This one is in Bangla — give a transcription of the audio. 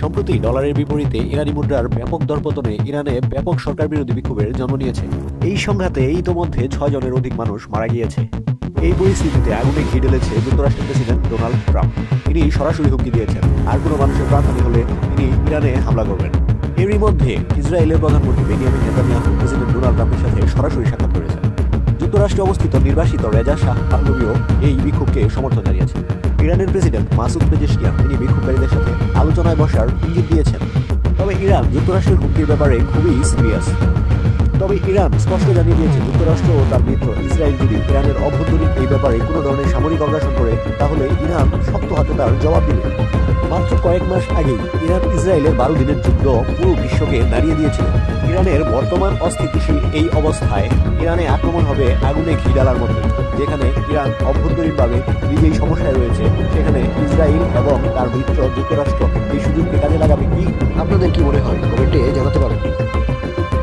সম্প্রতি ডলারের বিপরীতে ইরানি মুদ্রার ব্যাপক দরপতনে ইরানে ব্যাপক সরকার বিরোধী বিক্ষোভের জন্ম নিয়েছে। এই সংঘাতে ইতোমধ্যে ছয় জনের অধিক মানুষ মারা গিয়েছে। এই পরিস্থিতিতে আগুনে ঘি ঢেলেছে যুক্তরাষ্ট্রের প্রেসিডেন্ট ডোনাল্ড ট্রাম্প। তিনি সরাসরি হুমকি দিয়েছেন। আর কোনো মানুষের প্রাণহানি হলে তিনি ইরানে হামলা করবেন। এরই মধ্যে ইসরায়েলের প্রধানমন্ত্রী বেনিয়ামিন নেতানিয়াহু প্রেসিডেন্ট ডোনাল্ড ট্রাম্পের সাথে সরাসরি সাক্ষাৎ করেছেন। যুক্তরাষ্ট্রে অবস্থিত নির্বাসিত রেজা শাহ পাহলভিও এই বিক্ষোভকে সমর্থন জানিয়েছেন। ইরানের প্রেসিডেন্ট মাসুদ পেজেশকিয়ান, তিনি বিক্ষোভকারীদের সাথে আলোচনায় বসার ইঙ্গিত দিয়েছেন। তবে ইরান যুক্তরাষ্ট্রের হুমকির ব্যাপারে খুবই সিরিয়াস। তবে ইরান স্পষ্ট জানিয়ে দিয়েছে, যুক্তরাষ্ট্র ও তার মিত্র ইসরায়েল যদি ইরানের অভ্যন্তরীণ এই ব্যাপারে কোনো ধরনের সামরিক অগ্রাসন করে, তাহলে ইরান শক্ত হাতে তার জবাব দিবে। মাত্র কয়েক মাস আগেই ইরান ইসরায়েলের বারো দিনের যুদ্ধ পুরো বিশ্বকে দাঁড়িয়ে দিয়েছিল। ইরানের বর্তমান অস্থিতিশীল এই অবস্থায় ইরানে আক্রমণ হবে আগুনে ঘি ডালার মতো, যেখানে ইরান অভ্যন্তরীণভাবে নিজেই সমস্যায় রয়েছে, সেখানে ইসরায়েল এবং তার মিত্র যুক্তরাষ্ট্র এই সুযোগকে কাজে লাগাবে। কি আপনাদের কি মনে হয়? কমেন্টে জানাতে